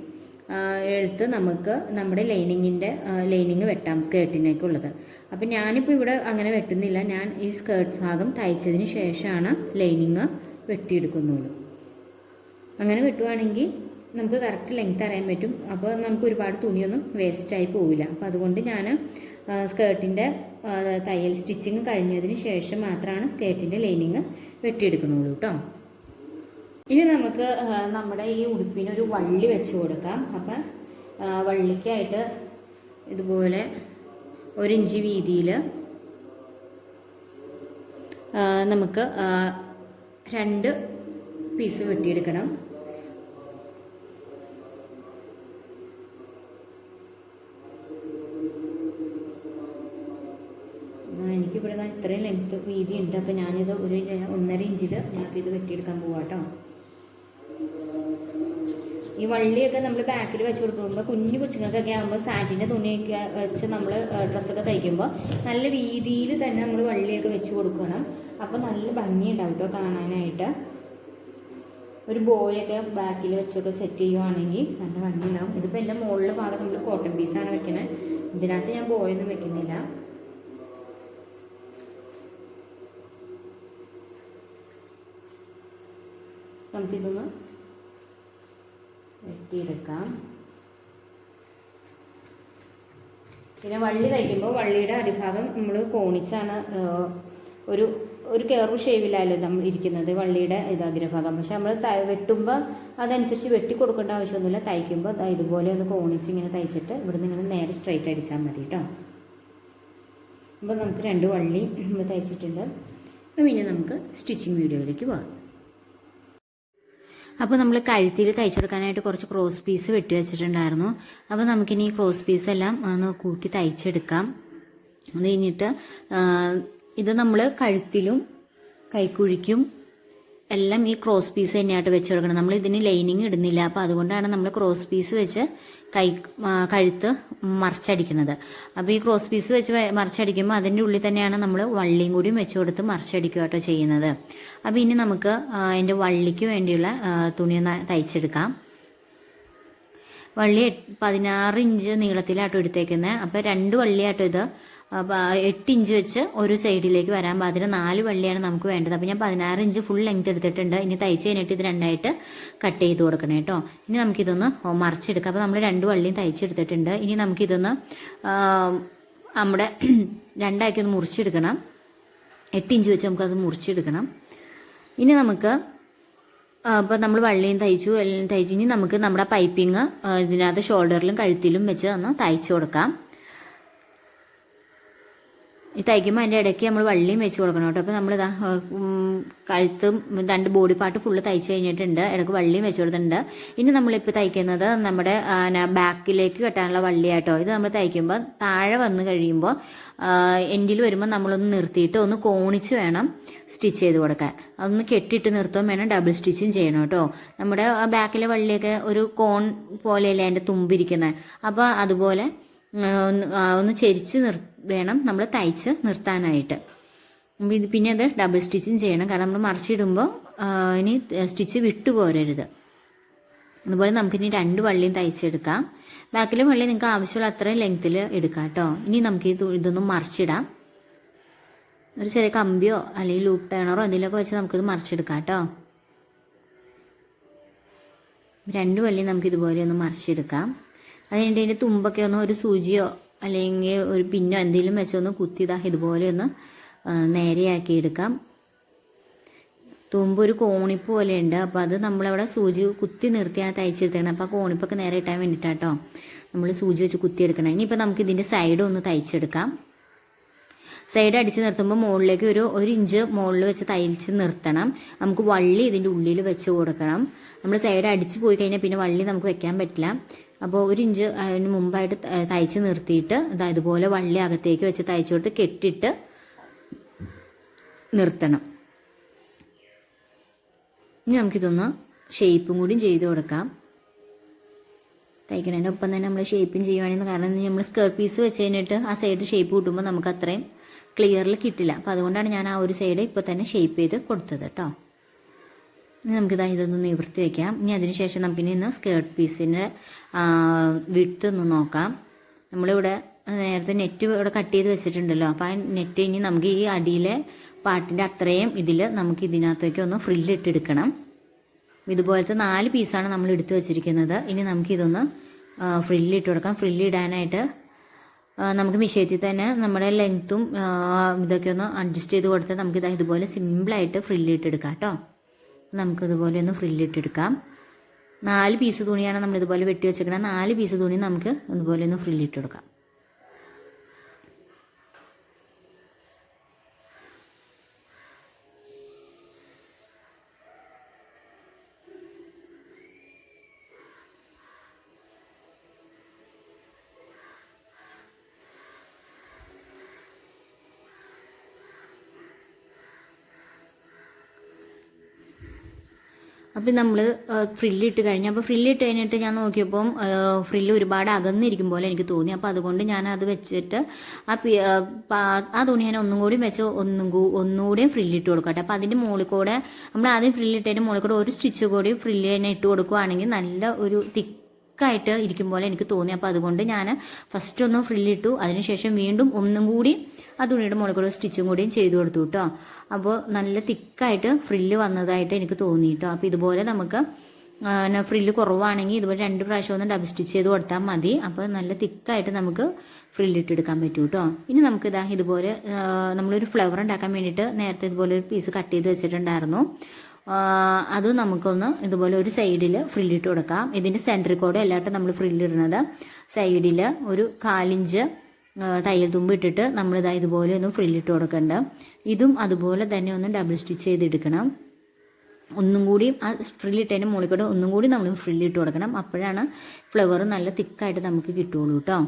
എടുത്ത് നമുക്ക് നമ്മുടെ ലൈനിങ്ങിന്റെ ലൈനിങ് വെട്ടാം സ്കേർട്ടിനേക്കുള്ളത് അപ്പം ഞാനിപ്പോൾ ഇവിടെ അങ്ങനെ വെട്ടുന്നില്ല. ഞാൻ ഈ സ്കേർട്ട് ഭാഗം തയ്ച്ചതിന് ശേഷമാണ് ലൈനിങ് വെട്ടിയെടുക്കുന്നുള്ളൂ. അങ്ങനെ വെട്ടുവാണെങ്കിൽ നമുക്ക് കറക്റ്റ് ലെങ്ത് അറിയാൻ പറ്റും. അപ്പോൾ നമുക്ക് ഒരുപാട് തുണിയൊന്നും വേസ്റ്റായി പോവില്ല. അപ്പോൾ അതുകൊണ്ട് ഞാൻ സ്കേർട്ടിന്റെ തയ്യൽ സ്റ്റിച്ചിങ് കഴിഞ്ഞതിന് ശേഷം മാത്രമാണ് സ്കേർട്ടിന്റെ ലൈനിങ് വെട്ടിയെടുക്കുന്നുള്ളൂ കേട്ടോ ഇനി നമുക്ക് നമ്മുടെ ഈ ഉടുപ്പിന് ഒരു വള്ളി വെച്ച് കൊടുക്കാം. അപ്പം വള്ളിക്കായിട്ട് ഇതുപോലെ ഒരു ഇഞ്ച് വീതിയിൽ നമുക്ക് രണ്ട് പീസ് വെട്ടിയെടുക്കണം. ഇത്രയും ലെങ്ത്ത് വീതി ഉണ്ട്. അപ്പോൾ ഞാനിത് ഒരു ഒന്നര ഇഞ്ചിൽ ഞാനിത് വെട്ടിയെടുക്കാൻ പോവാം കേട്ടോ ഈ വള്ളിയൊക്കെ നമ്മൾ ബാക്കിൽ വെച്ച് കൊടുക്കുമ്പോൾ കുഞ്ഞു കൊച്ചുങ്ങൾക്കൊക്കെ ആകുമ്പോൾ സാറ്റിന്റെ തുണിയൊക്കെ വെച്ച് നമ്മൾ ഡ്രസ്സൊക്കെ തയ്ക്കുമ്പോൾ നല്ല വീതിയിൽ തന്നെ നമ്മൾ വള്ളിയൊക്കെ വെച്ച് കൊടുക്കണം. അപ്പോൾ നല്ല ഭംഗിയുണ്ടാവും കേട്ടോ കാണാനായിട്ട്. ഒരു ബോയൊക്കെ ബാക്കിൽ വെച്ചൊക്കെ സെറ്റ് ചെയ്യുവാണെങ്കിൽ നല്ല ഭംഗിയുണ്ടാവും. ഇതിപ്പോൾ എന്റെ മുകളിലെ ഭാഗം നമ്മൾ കോട്ടൺ പീസാണ് വെക്കുന്നത് ഇതിനകത്ത് ഞാൻ ബോയൊന്നും വെക്കുന്നില്ല. നമുക്കിതൊന്ന് വെട്ടിയെടുക്കാം. പിന്നെ വള്ളി തയ്ക്കുമ്പോൾ വള്ളിയുടെ അടിഭാഗം നമ്മൾ കോണിച്ചാണ് ഒരു ഒരു കെയർവ് ഷേവിലല്ലോ നമ്മൾ ഇരിക്കുന്നത് വള്ളിയുടെ ഇത് അഗ്രഭാഗം. പക്ഷെ നമ്മൾ വെട്ടുമ്പോൾ അതനുസരിച്ച് വെട്ടി കൊടുക്കേണ്ട ആവശ്യമൊന്നുമില്ല. തയ്ക്കുമ്പോൾ ഇതുപോലെ ഒന്ന് കോണിച്ച് ഇങ്ങനെ തയ്ച്ചിട്ട് ഇവിടെ ഇങ്ങനെ നേരെ സ്ട്രൈറ്റ് അടിച്ചാൽ മതി കേട്ടോ അപ്പോൾ നമുക്ക് രണ്ട് വള്ളി നമ്മൾ തയ്ച്ചിട്ടുണ്ട്. അപ്പം ഇനി നമുക്ക് സ്റ്റിച്ചിങ് വീഡിയോയിലേക്ക് പോകാം. അപ്പോൾ നമ്മൾ കഴുത്തിൽ തയ്ച്ചെടുക്കാനായിട്ട് കുറച്ച് ക്രോസ് പീസ് വെട്ടി വെച്ചിട്ടുണ്ടായിരുന്നു. അപ്പോൾ നമുക്കിനി ഈ ക്രോസ് പീസ് എല്ലാം ഒന്ന് കൂട്ടി തയ്ച്ചെടുക്കാം. അത് കഴിഞ്ഞിട്ട് ഇത് നമ്മൾ കഴുത്തിലും കൈക്കുഴിക്കും എല്ലാം ഈ ക്രോസ് പീസ് തന്നെയായിട്ട് വെച്ച് കൊടുക്കണം. നമ്മൾ ഇതിന് ലൈനിങ് ഇടുന്നില്ല. അപ്പോൾ അതുകൊണ്ടാണ് നമ്മൾ ക്രോസ് പീസ് വെച്ച് കൈ കഴുത്ത് മറിച്ചടിക്കുന്നത്. അപ്പോൾ ഈ ക്രോസ് പീസ് വെച്ച് മറിച്ചടിക്കുമ്പോൾ അതിന്റെ ഉള്ളിൽ തന്നെയാണ് നമ്മൾ വള്ളിയും കൂടിയും വെച്ച് കൊടുത്ത് മറിച്ചടിക്കുക കേട്ടോ ചെയ്യുന്നത്. അപ്പോൾ ഇനി നമുക്ക് അതിന്റെ വള്ളിക്ക് വേണ്ടിയുള്ള തുണി തയ്ച്ചെടുക്കാം. വള്ളി പതിനാറ് ഇഞ്ച് നീളത്തിലാട്ടോ എടുത്തേക്കുന്നത് അപ്പോൾ രണ്ട് വള്ളിയാട്ടോ ഇത് എട്ട് ഇഞ്ച് വെച്ച് ഒരു സൈഡിലേക്ക് വരാൻ പാതിര നാല് വള്ളിയാണ് നമുക്ക് വേണ്ടത്. അപ്പോൾ ഞാൻ പതിനാറ് ഇഞ്ച് ഫുൾ ലെങ്ത് എടുത്തിട്ടുണ്ട്. ഇനി തയ്ച്ച് കഴിഞ്ഞിട്ട് ഇത് രണ്ടായിട്ട് കട്ട് ചെയ്ത് കൊടുക്കണം കേട്ടോ. ഇനി നമുക്കിതൊന്ന് മറിച്ചെടുക്കാം. അപ്പോൾ നമ്മൾ രണ്ട് വള്ളിയും തയ്ച്ചെടുത്തിട്ടുണ്ട് ഇനി നമുക്കിതൊന്ന് നമ്മുടെ രണ്ടാക്കി ഒന്ന് മുറിച്ചെടുക്കണം. എട്ട് ഇഞ്ച് വെച്ച് നമുക്കത് മുറിച്ചെടുക്കണം. ഇനി നമുക്ക് അപ്പം നമ്മൾ വള്ളിയും തയ്ച്ചു എല്ലാം തയ്ച്ചു ഇനി നമുക്ക് നമ്മുടെ പൈപ്പിങ് ഇതിനകത്ത് ഷോൾഡറിലും കഴുത്തിലും വെച്ച് ഒന്ന് തയ്ച്ചു കൊടുക്കാം. ഈ തയ്ക്കുമ്പോൾ അതിന്റെ ഇടയ്ക്ക് നമ്മൾ വള്ളിയും വെച്ച് കൊടുക്കണം കേട്ടോ. അപ്പോൾ നമ്മൾ ഇതാ കഴുത്തും രണ്ട് ബോഡി പാർട്ട് ഫുള്ള് തയ്ച്ച് കഴിഞ്ഞിട്ടുണ്ട്. ഇടയ്ക്ക് വള്ളിയും വെച്ച് കൊടുത്തിട്ടുണ്ട്. ഇനി നമ്മളിപ്പോൾ തയ്ക്കുന്നത് നമ്മുടെ ബാക്കിലേക്ക് കെട്ടാനുള്ള വള്ളിയാട്ടോ. ഇത് നമ്മൾ തയ്ക്കുമ്പോൾ താഴെ വന്നു കഴിയുമ്പോൾ എൻഡിൽ വരുമ്പോൾ നമ്മളൊന്ന് നിർത്തിയിട്ട് ഒന്ന് കോണിച്ച് വേണം സ്റ്റിച്ച് ചെയ്ത് കൊടുക്കാൻ. അതൊന്ന് കെട്ടിയിട്ട് നിർത്തും വേണം ഡബിൾ സ്റ്റിച്ചും ചെയ്യണം കേട്ടോ. നമ്മുടെ ബാക്കിലെ വള്ളിയൊക്കെ ഒരു കോൺ പോലെയല്ലേ അതിന്റെ തുമ്പിരിക്കുന്നത് അപ്പോൾ അതുപോലെ ഒന്ന് ഒന്ന് ചെരിച്ച് നിർ വേണം നമ്മൾ തയ്ച്ച് നിർത്താനായിട്ട്. പിന്നെ അത് ഡബിൾ സ്റ്റിച്ചും ചെയ്യണം. കാരണം നമ്മൾ മറിച്ചിടുമ്പോൾ ഇനി സ്റ്റിച്ച് വിട്ടു പോരരുത്. അതുപോലെ നമുക്കിനി രണ്ട് വള്ളിയും തയ്ച്ചെടുക്കാം. ബാക്കിലെ വള്ളി നിങ്ങൾക്ക് ആവശ്യമുള്ള അത്രയും ലെങ്ത്തിൽ എടുക്കാം കേട്ടോ ഇനി നമുക്ക് ഇത് ഇതൊന്നും മറിച്ചിടാം. ഒരു ചെറിയ കമ്പിയോ അല്ലെങ്കിൽ ലൂപ്പ് ടേണറോ എന്തെങ്കിലുമൊക്കെ വെച്ച് നമുക്കിത് മറിച്ചെടുക്കാം കേട്ടോ രണ്ട് വള്ളി നമുക്ക് ഇതുപോലെ ഒന്ന് മറിച്ചെടുക്കാം. അത് കഴിഞ്ഞിട്ട് അതിന്റെ തുമ്പൊക്കെ ഒന്ന് ഒരു സൂചിയോ അല്ലെങ്കിൽ ഒരു പിന്നോ എന്തെങ്കിലും വെച്ചൊന്ന് കുത്തിതാ ഇതുപോലെ ഒന്ന് നേരെയാക്കി എടുക്കാം. തുമ്പ് ഒരു കോണിപ്പ് പോലെ ഉണ്ട് അപ്പോൾ അത് നമ്മളവിടെ സൂചി കുത്തി നിർത്തിയാണ് തയ്ച്ചെടുത്തേക്കണം അപ്പോൾ ആ കോണിപ്പൊക്കെ നേരെ ഇട്ടാൻ വേണ്ടിയിട്ടാട്ടോ നമ്മൾ സൂചി വെച്ച് കുത്തിയെടുക്കണം ഇനിയിപ്പോൾ നമുക്ക് ഇതിന്റെ സൈഡ് ഒന്ന് തയ്ച്ചെടുക്കാം സൈഡ് അടിച്ച് നിർത്തുമ്പോൾ മുകളിലേക്ക് ഒരു ഒരു ഇഞ്ച് മുകളിൽ വെച്ച് തയ്ച്ച് നിർത്തണം. നമുക്ക് വള്ളി ഇതിന്റെ ഉള്ളിൽ വെച്ച് കൊടുക്കണം. നമ്മൾ സൈഡ് അടിച്ച് പോയി കഴിഞ്ഞാൽ പിന്നെ വള്ളി നമുക്ക് വെക്കാൻ പറ്റില്ല. അപ്പോൾ ഒരു ഇഞ്ച് അതിന് മുമ്പായിട്ട് തയ്ച്ച് നിർത്തിയിട്ട് ഇതാ ഇതുപോലെ വള്ളി അകത്തേക്ക് വെച്ച് തയ്ച്ചു കൊടുത്ത് കെട്ടിട്ട് നിർത്തണം. ഇനി നമുക്കിതൊന്ന് ഷേപ്പും കൂടി ചെയ്ത് കൊടുക്കാം. തയ്ക്കണതിന്റെ ഒപ്പം തന്നെ നമ്മൾ ഷേപ്പും ചെയ്യുവാണെങ്കിൽ കാരണം നമ്മൾ സ്കേർട്ട് പീസ് വെച്ച് കഴിഞ്ഞിട്ട് ആ സൈഡ് ഷേപ്പ് കിട്ടുമ്പോൾ നമുക്ക് അത്രയും ക്ലിയറിൽ കിട്ടില്ല. അപ്പോൾ അതുകൊണ്ടാണ് ഞാൻ ആ ഒരു സൈഡ് ഇപ്പോൾ തന്നെ ഷേപ്പ് ചെയ്ത് കൊടുത്തത് കേട്ടോ ഇനി നമുക്കിതാ ഇതൊന്ന് നിവർത്തി വെക്കാം. ഇനി അതിനുശേഷം നമുക്ക് നമുക്കിനി ഇന്ന് സ്കേർട്ട് പീസിന്റെ വിട്ട് ഒന്ന് നോക്കാം. നമ്മളിവിടെ നേരത്തെ നെറ്റ് ഇവിടെ കട്ട് ചെയ്ത് വെച്ചിട്ടുണ്ടല്ലോ. അപ്പോൾ ആ നെറ്റ് ഇനി നമുക്ക് ഈ അടിയിലെ പാട്ടിന്റെ അത്രയും ഇതിൽ നമുക്ക് ഇതിനകത്തേക്ക് ഒന്ന് ഫ്രില്ലിട്ടെടുക്കണം ഇതുപോലത്തെ നാല് പീസാണ് നമ്മൾ എടുത്തു വെച്ചിരിക്കുന്നത്. ഇനി നമുക്കിതൊന്ന് ഫ്രില്ലിട്ട് കൊടുക്കാം. ഫ്രില്ലിടാനായിട്ട് നമുക്ക് മിഷയത്തിൽ തന്നെ നമ്മുടെ ലെങ്ത്തും ഇതൊക്കെ ഒന്ന് അഡ്ജസ്റ്റ് ചെയ്ത് കൊടുത്താൽ നമുക്ക് ഇതാ ഇതുപോലെ സിമ്പിളായിട്ട് ഫ്രില്ലിട്ടെടുക്കാം കേട്ടോ. നമുക്കിതുപോലെ ഒന്ന് ഫ്രില്ലിട്ടെടുക്കാം. നാല് പീസ് തുണിയാണ് നമ്മളിതുപോലെ വെട്ടി വെച്ചേക്കുന്നത് നാല് പീസ് തുണി നമുക്ക് ഇതുപോലെ ഒന്ന് ഫ്രില്ലിട്ടെടുക്കാം. അപ്പം നമ്മൾ ഫ്രില്ലിട്ട് കഴിഞ്ഞു. അപ്പോൾ ഫ്രില്ലിട്ട് കഴിഞ്ഞിട്ട് ഞാൻ നോക്കിയപ്പം ഫ്രില്ല് ഒരുപാട് അകന്നിരിക്കും പോലെ എനിക്ക് തോന്നി. അപ്പോൾ അതുകൊണ്ട് ഞാൻ അത് വെച്ചിട്ട് ആ ആ, തുണി ഞാൻ ഒന്നും കൂടി വെച്ച് ഒന്നും ഒന്നുകൂടിയും ഫ്രില്ലിട്ട് കൊടുക്കട്ടെ. അപ്പോൾ അതിന്റെ മുകളിൽ കൂടെ നമ്മൾ ആദ്യം ഫ്രില്ലിട്ടതിന്റെ മുകളിൽ കൂടെ ഒരു സ്റ്റിച്ച് കൂടി ഫ്രില്ല് തന്നെ ഇട്ട് കൊടുക്കുവാണെങ്കിൽ നല്ല ഒരു തിക്കായിട്ട് ഇരിക്കും പോലെ എനിക്ക് തോന്നി. അപ്പോൾ അതുകൊണ്ട് ഞാൻ ഫസ്റ്റ് ഒന്ന് ഫ്രില്ലിട്ടു. അതിനുശേഷം വീണ്ടും ഒന്നും കൂടി ആ തുണിയുടെ മുകളിൽ കൂടെ സ്റ്റിച്ചും കൂടിയും ചെയ്തു കൊടുത്തു കേട്ടോ അപ്പോൾ നല്ല തിക്കായിട്ട് ഫ്രില്ല് വന്നതായിട്ട് എനിക്ക് തോന്നി കേട്ടോ അപ്പോൾ ഇതുപോലെ നമുക്ക് ഫ്രില്ല് കുറവാണെങ്കിൽ ഇതുപോലെ രണ്ട് പ്രാവശ്യം ഒന്ന് ഡബിൾ സ്റ്റിച്ച് ചെയ്ത് കൊടുത്താൽ മതി. അപ്പോൾ നല്ല തിക്കായിട്ട് നമുക്ക് ഫ്രില്ലിട്ടെടുക്കാൻ പറ്റും കേട്ടോ ഇനി നമുക്ക് ഇതാ ഇതുപോലെ നമ്മളൊരു ഫ്ലവർ ഉണ്ടാക്കാൻ വേണ്ടിയിട്ട് നേരത്തെ ഇതുപോലെ ഒരു പീസ് കട്ട് ചെയ്ത് വെച്ചിട്ടുണ്ടായിരുന്നു. അത് നമുക്കൊന്ന് ഇതുപോലെ ഒരു സൈഡിൽ ഫ്രില്ലിട്ട് കൊടുക്കാം. ഇതിന്റെ സെന്ററിൽ കൂടെ എല്ലായിട്ടും നമ്മൾ ഫ്രില്ലിടുന്നത് സൈഡിൽ ഒരു കാലിഞ്ച് തയ്യൽ തുമ്പ് ഇട്ടിട്ട് നമ്മളിതാ ഇതുപോലെ ഒന്ന് ഫ്രില്ലിട്ട് കൊടുക്കണ്ട. ഇതും അതുപോലെ തന്നെ ഒന്ന് ഡബിൾ സ്റ്റിച്ച് ചെയ്തെടുക്കണം. ഒന്നും കൂടി ആ ഫ്രില്ലിട്ടതിന്റെ മുകളിൽ കൂടെ ഒന്നും കൂടി നമ്മൾ ഫ്രില്ലിട്ട് കൊടുക്കണം. അപ്പോഴാണ് ഫ്ലവർ നല്ല തിക്കായിട്ട് നമുക്ക് കിട്ടുള്ളൂ കേട്ടോ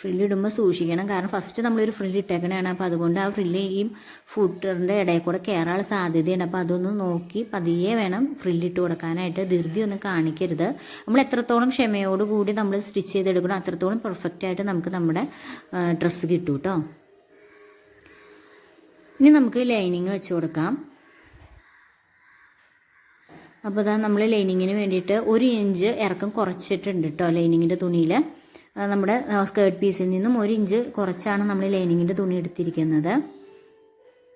ഫ്രില്ലിടുമ്പോൾ സൂക്ഷിക്കണം. കാരണം ഫസ്റ്റ് നമ്മളൊരു ഫ്രില്ല് ഇട്ടേക്കണതാണ്. അപ്പോൾ അതുകൊണ്ട് ആ ഫ്രില്ല് ഈ ഫുട്ടറിന്റെ ഇടയിൽ കൂടെ കയറാനുള്ള സാധ്യതയുണ്ട്. അപ്പോൾ അതൊന്ന് നോക്കി പതിയെ വേണം ഫ്രില്ലിട്ട് കൊടുക്കാനായിട്ട്. ധൃതി ഒന്നും കാണിക്കരുത്. നമ്മൾ എത്രത്തോളം ക്ഷമയോടുകൂടി നമ്മൾ സ്റ്റിച്ച് ചെയ്തെടുക്കണം അത്രത്തോളം പെർഫെക്റ്റ് ആയിട്ട് നമുക്ക് നമ്മുടെ ഡ്രസ്സ് കിട്ടും കേട്ടോ ഇനി നമുക്ക് ലൈനിങ് വെച്ച് കൊടുക്കാം. അപ്പോൾ അതാ നമ്മൾ ലൈനിങ്ങിന് വേണ്ടിയിട്ട് ഒരു ഇഞ്ച് ഇറക്കം കുറച്ചിട്ടുണ്ട് കേട്ടോ ലൈനിങ്ങിന്റെ തുണിയിൽ നമ്മുടെ സ്കേർട്ട് പീസിൽ നിന്നും ഒരു ഇഞ്ച് കുറച്ചാണ് നമ്മൾ ലൈനിങ്ങിന്റെ തുണി എടുത്തിരിക്കുന്നത്.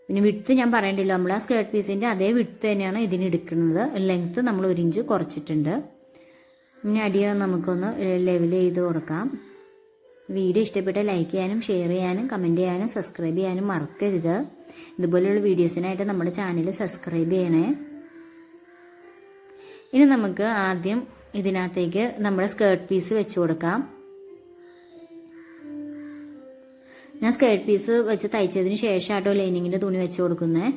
പിന്നെ വിട്ത്ത് ഞാൻ പറയണ്ടല്ലോ നമ്മൾ ആ സ്കേർട്ട് പീസിന്റെ അതേ വിട്ത്ത് തന്നെയാണ് ഇതിന് എടുക്കുന്നത്. ലെങ്ത്ത് നമ്മൾ ഒരു ഇഞ്ച് കുറച്ചിട്ടുണ്ട്. ഇനി അടിയ നമുക്കൊന്ന് ലെവൽ ചെയ്ത് കൊടുക്കാം. വീഡിയോ ഇഷ്ടപ്പെട്ട ലൈക്ക് ചെയ്യാനും ഷെയർ ചെയ്യാനും കമന്റ് ചെയ്യാനും സബ്സ്ക്രൈബ് ചെയ്യാനും മറക്കരുത്. ഇതുപോലെയുള്ള വീഡിയോസിനായിട്ട് നമ്മുടെ ചാനൽ സബ്സ്ക്രൈബ് ചെയ്യണേ. ഇനി നമുക്ക് ആദ്യം ഇതിനകത്തേക്ക് നമ്മുടെ സ്കേർട്ട് പീസ് വെച്ച് കൊടുക്കാം. ഞാൻ സ്കേർട്ട് പീസ് വെച്ച് തയ്ച്ചതിന് ശേഷമാട്ടോ ലൈനിങ്ങിന്റെ തുണി വെച്ച് കൊടുക്കുന്നത്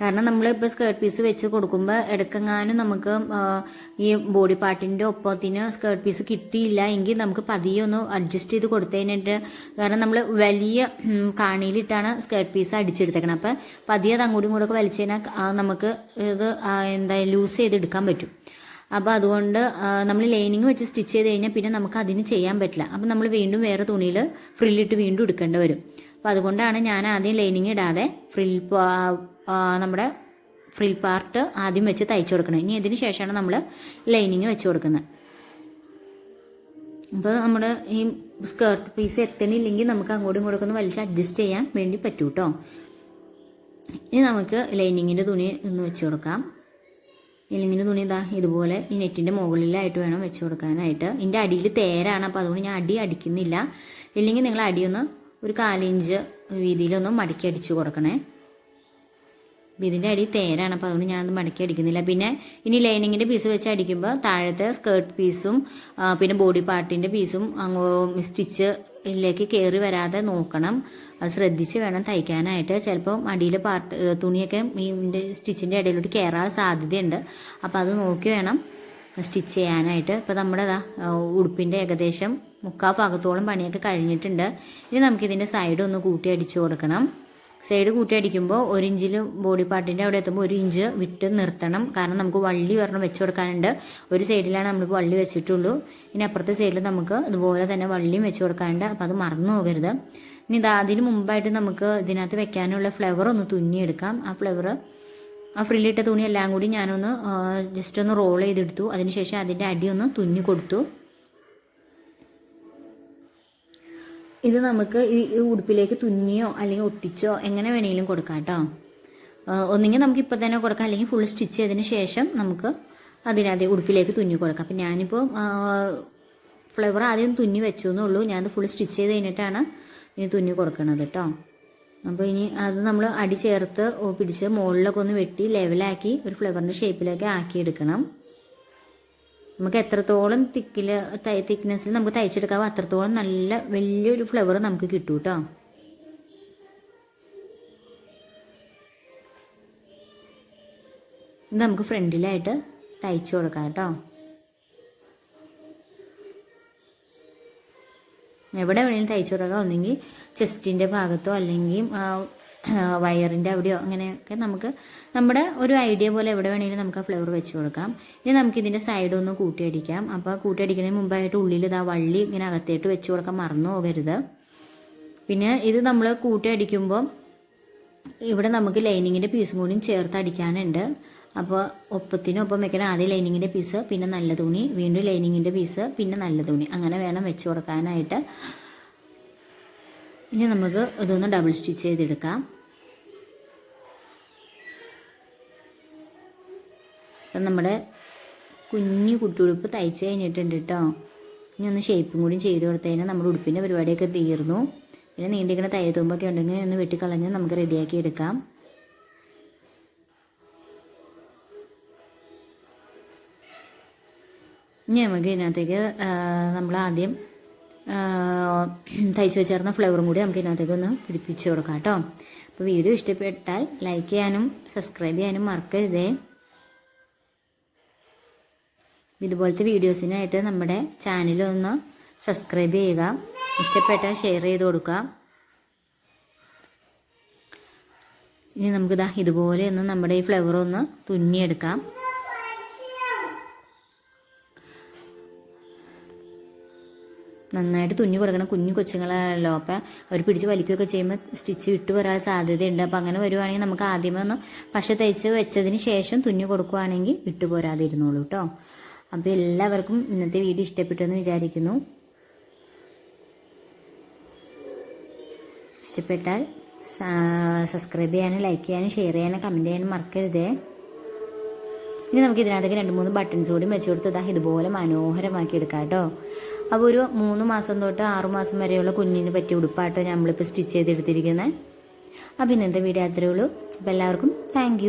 കാരണം നമ്മൾ ഇപ്പോൾ സ്കേർട്ട് പീസ് വെച്ച് കൊടുക്കുമ്പോൾ ഇടക്കെങ്ങാനും നമുക്ക് ഈ ബോഡി പാർട്ടിന്റെ ഒപ്പത്തിന് സ്കേർട്ട് പീസ് കിട്ടിയില്ല എങ്കിൽ നമുക്ക് പതിയെ ഒന്ന് അഡ്ജസ്റ്റ് ചെയ്ത് കൊടുത്തതിനായിട്ട് കാരണം നമ്മൾ വലിയ കാണിയിലിട്ടാണ് സ്കേർട്ട് പീസ് അടിച്ചെടുത്തേക്കണം. അപ്പം പതിയെ അത് അങ്ങോട്ടും ഇങ്ങോട്ടൊക്കെ വലിച്ചു കഴിഞ്ഞാൽ നമുക്ക് ഇത് എന്താ ലൂസ് ചെയ്തെടുക്കാൻ പറ്റും. അപ്പോൾ അതുകൊണ്ട് നമ്മൾ ലൈനിങ് വെച്ച് സ്റ്റിച്ച് ചെയ്ത് കഴിഞ്ഞാൽ പിന്നെ നമുക്ക് അതിന് ചെയ്യാൻ പറ്റില്ല. അപ്പോൾ നമ്മൾ വീണ്ടും വേറെ തുണിയിൽ ഫ്രില്ലിട്ട് വീണ്ടും എടുക്കേണ്ടി വരും. അപ്പോൾ അതുകൊണ്ടാണ് ഞാൻ ആദ്യം ലൈനിങ് ഇടാതെ ഫ്രിൽ നമ്മുടെ ഫ്രിൽ പാർട്ട് ആദ്യം വെച്ച് തയ്ച്ചു കൊടുക്കണം. ഇനി അതിന് ശേഷമാണ് നമ്മൾ ലൈനിങ് വെച്ച് കൊടുക്കുന്നത്. അപ്പോൾ നമ്മുടെ ഈ സ്കേർട്ട് പീസ് എത്തണില്ലെങ്കിൽ നമുക്ക് അങ്ങോട്ടും ഇങ്ങോട്ടും ഒന്ന് വലിച്ച് അഡ്ജസ്റ്റ് ചെയ്യാൻ വേണ്ടി പറ്റൂട്ടോ. ഇനി നമുക്ക് ലൈനിങ്ങിന്റെ തുണി ഒന്ന് വെച്ച് കൊടുക്കാം. ഇല്ലെങ്കിൽ തുണി ഇതാ ഇതുപോലെ ഈ നെറ്റിന്റെ മുകളിലായിട്ട് വേണം വെച്ച് കൊടുക്കാനായിട്ട്. ഇതിന്റെ അടിയിൽ തേരാണ് അപ്പോൾ അതുകൊണ്ട് ഞാൻ അടി അടിക്കുന്നില്ല. ഇല്ലെങ്കിൽ നിങ്ങൾ അടിയൊന്ന് ഒരു കാലിഞ്ച് വീതിയിലൊന്നും മടക്കി അടിച്ചു കൊടുക്കണേ. അപ്പം ഇതിന്റെ അടി തേരാണ് അപ്പോൾ അതുകൊണ്ട് ഞാനത് മടക്കി അടിക്കുന്നില്ല. പിന്നെ ഇനി ലൈനിങ്ങിന്റെ പീസ് വെച്ച് അടിക്കുമ്പോൾ താഴത്തെ സ്കേർട്ട് പീസും പിന്നെ ബോഡി പാർട്ടിന്റെ പീസും അങ്ങോ സ്റ്റിച്ച് ഇതിലേക്ക് കയറി വരാതെ നോക്കണം. അത് ശ്രദ്ധിച്ച് വേണം തയ്ക്കാനായിട്ട്. ചിലപ്പോൾ അടിയിൽ പാർട്ട് തുണിയൊക്കെ ഈ സ്റ്റിച്ചിന്റെ ഇടയിലോട്ട് കയറാൻ സാധ്യതയുണ്ട്. അപ്പോൾ അത് നോക്കി വേണം സ്റ്റിച്ച് ചെയ്യാനായിട്ട്. ഇപ്പോൾ നമ്മുടെ ഉടുപ്പിന്റെ ഏകദേശം മുക്കാൽ ഭാഗത്തോളം പണിയൊക്കെ കഴിഞ്ഞിട്ടുണ്ട്. ഇനി നമുക്കിതിന്റെ സൈഡ് ഒന്ന് കൂട്ടി അടിച്ചു കൊടുക്കണം. സൈഡ് കൂട്ടി അടിക്കുമ്പോൾ ഒരു ഇഞ്ചിൽ ബോഡി പാർട്ടിന്റെ അവിടെ എത്തുമ്പോൾ ഒരു ഇഞ്ച് വിട്ട് നിർത്തണം. കാരണം നമുക്ക് വള്ളി വരണം വെച്ച് കൊടുക്കാനുണ്ട്. ഒരു സൈഡിലാണ് നമ്മൾ വള്ളി വെച്ചിട്ടുള്ളൂ. ഇനി അപ്പുറത്തെ സൈഡിൽ നമുക്ക് ഇതുപോലെ തന്നെ വള്ളിയും വെച്ച് കൊടുക്കാനുണ്ട്. അപ്പോൾ അത് മറന്നു പോകരുത്. ഇനി ഇതാ അതിന് മുമ്പായിട്ട് നമുക്ക് ഇതിനകത്ത് വെക്കാനുള്ള ഫ്ലവർ ഒന്ന് തുന്നിയെടുക്കാം. ആ ഫ്ലവർ ആ ഫ്രില്ലിട്ട തുണി എല്ലാം കൂടി ഞാനൊന്ന് ജസ്റ്റ് ഒന്ന് റോൾ ചെയ്തെടുത്തു. അതിനുശേഷം അതിന്റെ അടി ഒന്ന് തുന്നി കൊടുത്തു. ഇത് നമുക്ക് ഈ ഉടുപ്പിലേക്ക് തുന്നിയോ അല്ലെങ്കിൽ ഒട്ടിച്ചോ എങ്ങനെ വേണമെങ്കിലും കൊടുക്കാം കേട്ടോ ഒന്നുകിൽ നമുക്ക് ഇപ്പം തന്നെ കൊടുക്കാം. അല്ലെങ്കിൽ ഫുൾ സ്റ്റിച്ച് ചെയ്തതിന് ശേഷം നമുക്ക് അതിനകത്ത് ഉടുപ്പിലേക്ക് തുന്നി കൊടുക്കാം. അപ്പം ഞാനിപ്പോൾ ഫ്ലവർ ആദ്യം തുന്നി വെച്ചു എന്നുള്ളൂ ഞാനത് ഫുൾ സ്റ്റിച്ച് ചെയ്ത് കഴിഞ്ഞിട്ടാണ് ഇനി തുന്നി കൊടുക്കണത് കേട്ടോ അപ്പോൾ ഇനി അത് നമ്മൾ അടി ചേർത്ത് പിടിച്ച് മുകളിലൊക്കെ ഒന്ന് വെട്ടി ലെവലാക്കി ഒരു ഫ്ലവറിന്റെ ഷേപ്പിലേക്ക് ആക്കി എടുക്കണം നമുക്ക് എത്രത്തോളം തിക്കിൽ തിക്നെസ്സിൽ നമുക്ക് തയ്ച്ചെടുക്കാവോ അത്രത്തോളം നല്ല വലിയൊരു ഫ്ലവർ നമുക്ക് കിട്ടും കേട്ടോ ഇത് നമുക്ക് ഫ്രണ്ടിലായിട്ട് തയ്ച്ചു കൊടുക്കാം കേട്ടോ എവിടെ വേണമെങ്കിലും തയ്ച്ചു കൊടുക്കാം. ഒന്നെങ്കിൽ ചെസ്റ്റിന്റെ ഭാഗത്തോ അല്ലെങ്കിൽ വയറിന്റെ അവിടെയോ അങ്ങനെയൊക്കെ നമുക്ക് നമ്മുടെ ഒരു ഐഡിയ പോലെ എവിടെ വേണമെങ്കിലും നമുക്ക് ആ ഫ്ലവർ വെച്ച് കൊടുക്കാം. ഇനി നമുക്ക് ഇതിന്റെ സൈഡ് ഒന്ന് കൂട്ടിയടിക്കാം. അപ്പോൾ കൂട്ടിയടിക്കുന്നതിന് മുമ്പായിട്ട് ഉള്ളിൽ ഇതാ വള്ളി ഇങ്ങനെ അകത്തേട്ട് വെച്ച് കൊടുക്കാൻ മറന്നു പോകരുത്. പിന്നെ ഇത് നമ്മൾ കൂട്ടിയടിക്കുമ്പോൾ ഇവിടെ നമുക്ക് ലൈനിങ്ങിന്റെ പീസും കൂടിയും ചേർത്ത് അടിക്കാനുണ്ട്. അപ്പോൾ ഒപ്പത്തിനൊപ്പം വെക്കണം ആദ്യം ലൈനിങ്ങിന്റെ പീസ് പിന്നെ നല്ല തുണി വീണ്ടും ലൈനിങ്ങിന്റെ പീസ് പിന്നെ നല്ല തുണി. അങ്ങനെ വേണം വെച്ച് കൊടുക്കാനായിട്ട്. ഇനി നമുക്ക് ഇതൊന്ന് ഡബിൾ സ്റ്റിച്ച് ചെയ്തെടുക്കാം. അപ്പം നമ്മുടെ കുഞ്ഞു കുട്ടിയുടുപ്പ് തയ്ച്ച് കഴിഞ്ഞിട്ടുണ്ട് കേട്ടോ. ഇനി ഒന്ന് ഷേപ്പും കൂടി ചെയ്ത് കൊടുത്തതിന് നമ്മുടെ ഉടുപ്പിന്റെ പരിപാടിയൊക്കെ തീർന്നു. പിന്നെ നീണ്ടിരിക്കുന്ന തയ്യത്തുമ്പൊക്കെ ഉണ്ടെങ്കിൽ ഒന്ന് വെട്ടിക്കളഞ്ഞ് നമുക്ക് റെഡിയാക്കി എടുക്കാം. ഇനി നമുക്ക് ഇതിനകത്തേക്ക് നമ്മൾ ആദ്യം തയ്ച്ച് വെച്ചിരുന്ന ഫ്ലേവറും കൂടി നമുക്ക് ഇതിനകത്തേക്ക് ഒന്ന് പിടിപ്പിച്ച് കൊടുക്കാം കേട്ടോ. അപ്പോൾ വീഡിയോ ഇഷ്ടപ്പെട്ടാൽ ലൈക്ക് ചെയ്യാനും സബ്സ്ക്രൈബ് ചെയ്യാനും മറക്കരുതേ. ഇതുപോലത്തെ വീഡിയോസിനായിട്ട് നമ്മുടെ ചാനലൊന്ന് സബ്സ്ക്രൈബ് ചെയ്യുക ഇഷ്ടപ്പെട്ടാൽ ഷെയർ ചെയ്ത് കൊടുക്കുക. ഇനി നമുക്കിതാ ഇതുപോലെ ഒന്ന് നമ്മുടെ ഈ ഫ്ലവർ ഒന്ന് തുന്നിയെടുക്കാം. നന്നായിട്ട് തുന്നി കൊടുക്കണം. കുഞ്ഞു കൊച്ചുങ്ങളാണല്ലോ. അപ്പം അവർ പിടിച്ച് വലിക്കുകയൊക്കെ ചെയ്യുമ്പോൾ സ്റ്റിച്ച് വിട്ടു വരാൻ സാധ്യതയുണ്ട്. അപ്പം അങ്ങനെ വരുവാണെങ്കിൽ നമുക്ക് ആദ്യമേ ഒന്ന് പശ തയ്ച്ച് വെച്ചതിന് ശേഷം തുന്നി കൊടുക്കുവാണെങ്കിൽ വിട്ടു പോരാതിരുന്നോളൂ കേട്ടോ അപ്പോൾ എല്ലാവർക്കും ഇന്നത്തെ വീഡിയോ ഇഷ്ടപ്പെട്ടെന്ന് വിചാരിക്കുന്നു. ഇഷ്ടപ്പെട്ടാൽ സബ്സ്ക്രൈബ് ചെയ്യാനും ലൈക്ക് ചെയ്യാനും ഷെയർ ചെയ്യാനും കമന്റ് ചെയ്യാനും മറക്കരുതേ. ഇനി നമുക്ക് ഇതിനകത്തേക്ക് രണ്ട് മൂന്ന് ബട്ടൺസ് കൂടി വെച്ച് കൊടുത്ത് ഇതാ ഇതുപോലെ മനോഹരമാക്കി എടുക്കാം കേട്ടോ അപ്പോൾ ഒരു മൂന്ന് മാസം തൊട്ട് ആറു മാസം വരെയുള്ള കുഞ്ഞിന് പറ്റിയ ഉടുപ്പാട്ടോ നമ്മളിപ്പോൾ സ്റ്റിച്ച് ചെയ്തെടുത്തിരിക്കുന്നത് അപ്പോൾ ഇന്നത്തെ വീഡിയോ അത്രയേ ഉള്ളൂ. അപ്പോൾ എല്ലാവർക്കും താങ്ക്